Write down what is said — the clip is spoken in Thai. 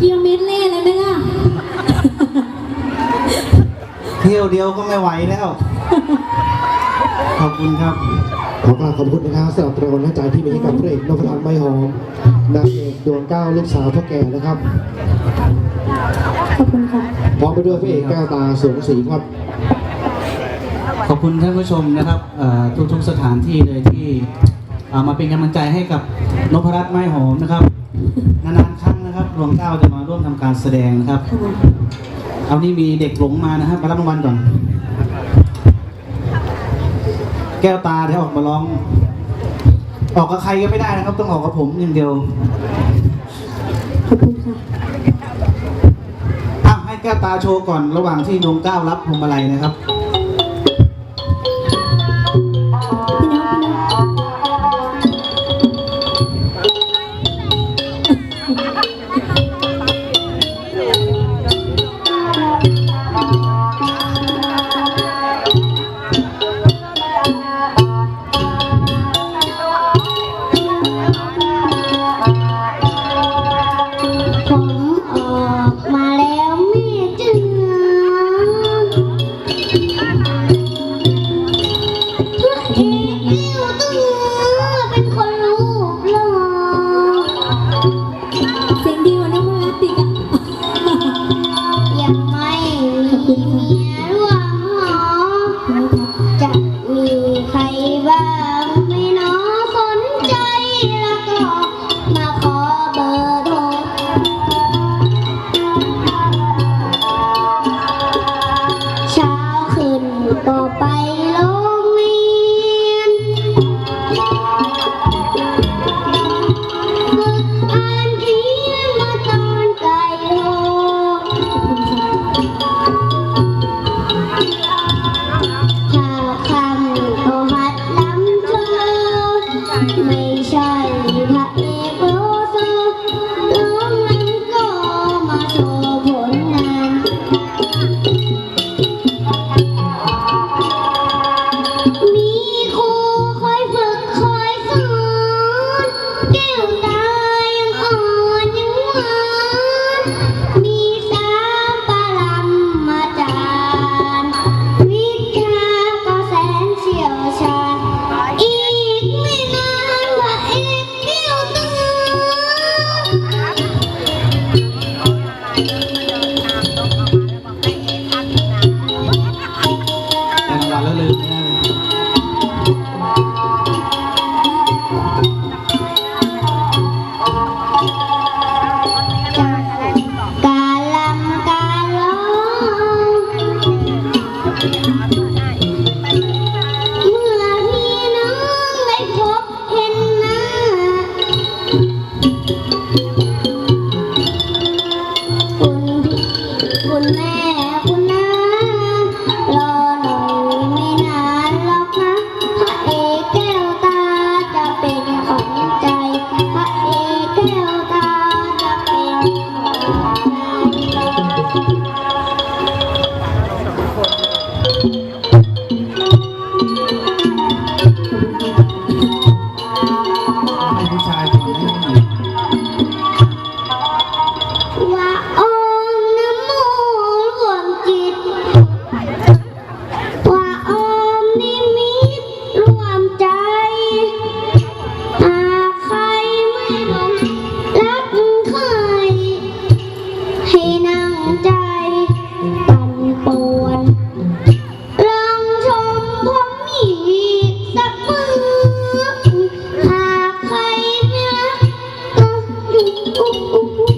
กิโลเมตรเล่เลยไหมล่ะ เที่ยวเดียวก็ไม่ไหวแล้ว ขอบคุณครับ ขอกราบขอบคุณนะครับสำหรับรางวัลน้ำใจที่มีให้กับพระเอกนพรัตน์ไม้หอมนางเอกดวงเก้าลูกสาวพ่อแก่นะครับ ขอบคุณค่ะ พร้อมไปด้วยพระเอกแก้วตาสวงศรีครับ ขอบคุณท่านผู้ชมนะครับเอ่อทุกๆสถานที่เลยที่เอ่อมาเป็นกำลังใจให้กับนพรัตน์ไม้หอมนะครับ นานๆครั้งนะครับรวงเก้าจะมาร่วมทำการแสดงนะครับ เอานี่มีเด็กหลงมานะครับมารับรางวัลก่อน แก้วตาเดี๋ยวออกมาร้อง ออกกับใครก็ไม่ได้นะครับ ต้องออกกับผมอย่างเดียวขอบคุณค่ะอะให้แก้วตาโชว์ก่อนระหว่างที่ดวงเก้ารับพวงมาลัยนะครับ แม่คุณนะรอหน่ยไม่นานหรอกนะพระเอแกวตาจะเป็นของใจพระเอแกวตาจะเป็นของใจ ผู้ชาย Oh,